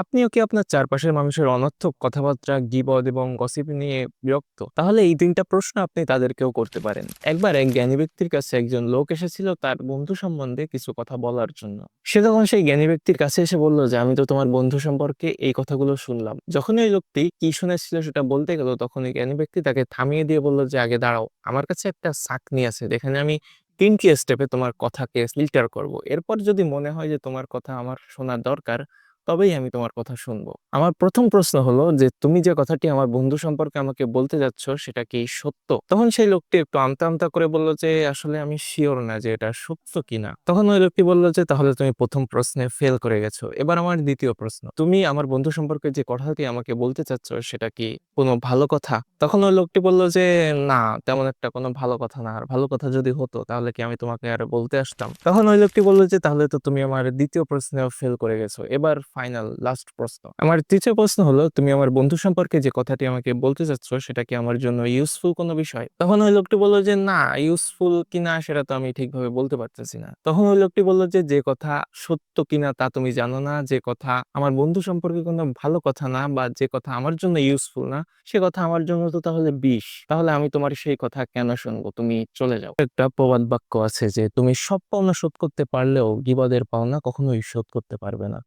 আপনিও কি আপনার চারপাশের মানুষের অনর্থক কথাবার্তা, গিবদ এবং গসিপ নিয়ে বিরক্ত? তাহলে এই তিনটা প্রশ্ন আপনি তাদেরকেও করতে পারেন। একবার এক জ্ঞানী ব্যক্তির কাছে একজন লোক এসেছিল তার বন্ধু সম্বন্ধে কিছু কথা বলার জন্য। সে তখন সেই জ্ঞানী ব্যক্তির কাছে এসে বলল যে, "আমি তো তোমার বন্ধু সম্পর্কে এই কথাগুলো শুনলাম।" যখনই ওই লোকটি কি শুনেছিল সেটা বলতে গেল তখন ওই জ্ঞানী ব্যক্তি তাকে থামিয়ে দিয়ে বলল যে, "আগে দাঁড়াও। আমার কাছে একটা ছাঁকনি আছে যেখানে আমি তিনটি স্টেপে তোমার কথাকে ফিল্টার করব। এরপর যদি মনে হয় যে তোমার কথা আমার শোনা দরকার, তবেই আমি তোমার কথা শুনব আমার প্রথম প্রশ্ন হলো যে, তুমি যে কথাটি আমার বন্ধু সম্পর্কে আমাকে বলতে যাচ্ছ সেটা কি সত্য? তখন সেই লোকটি একটু আমতা, আমতা করে বলল যে, "আসলে আমি শিওর না যে এটা সত্য কিনা।" তখন ওই লোকটি বলল যে, "তাহলে তুমি প্রথম প্রশ্নে ফেল করে গেছো। এবার আমার দ্বিতীয় প্রশ্ন। তুমি আমার বন্ধু সম্পর্কে যে কথাটি আমাকে বলতে চাচ্ছ সেটা কি কোনো ভালো কথা?" তখন ওই লোকটি বলল যে, "না, তেমন একটা কোনো ভালো কথা না। আর ভালো কথা যদি হতো তাহলে কি আমি তোমাকে আর বলতে আসতাম?" তখন ওই লোকটি বলল যে, "তাহলে তো তুমি আমার দ্বিতীয় প্রশ্নেও ফেল করে গেছো। এবার ফাইনাল লাস্ট প্রশ্ন। আমার ৩য় প্রশ্ন হলো, তুমি আমার বন্ধু সম্পর্কে যে কথাটি আমাকে বলতে চাচ্ছ সেটা কি আমার জন্য ইউজফুল কোনো বিষয়?" তখন ওই লোকটি বলল যে, "না, ইউজফুল কিনা সেটা তো আমি ঠিকভাবে বলতে পারতেছি না।" তখন ওই লোকটি বলল যে, "যে কথা সত্য কিনা তা তুমি জানো না, যে কথা আমার বন্ধু সম্পর্কে কোনো ভালো কথা না বা যে কথা আমার জন্য ইউজফুল না, সে কথা আমার জন্য তো তাহলে বিষ। তাহলে আমি তোমার সেই কথা কেন শুনব? তুমি চলে যাও।" একটা প্রবাদ বাক্য আছে যে, "তুমি সব পাওনা শোধ করতে পারলেও গিবাদের পাওনা কখনোই শোধ করতে পারবে না।"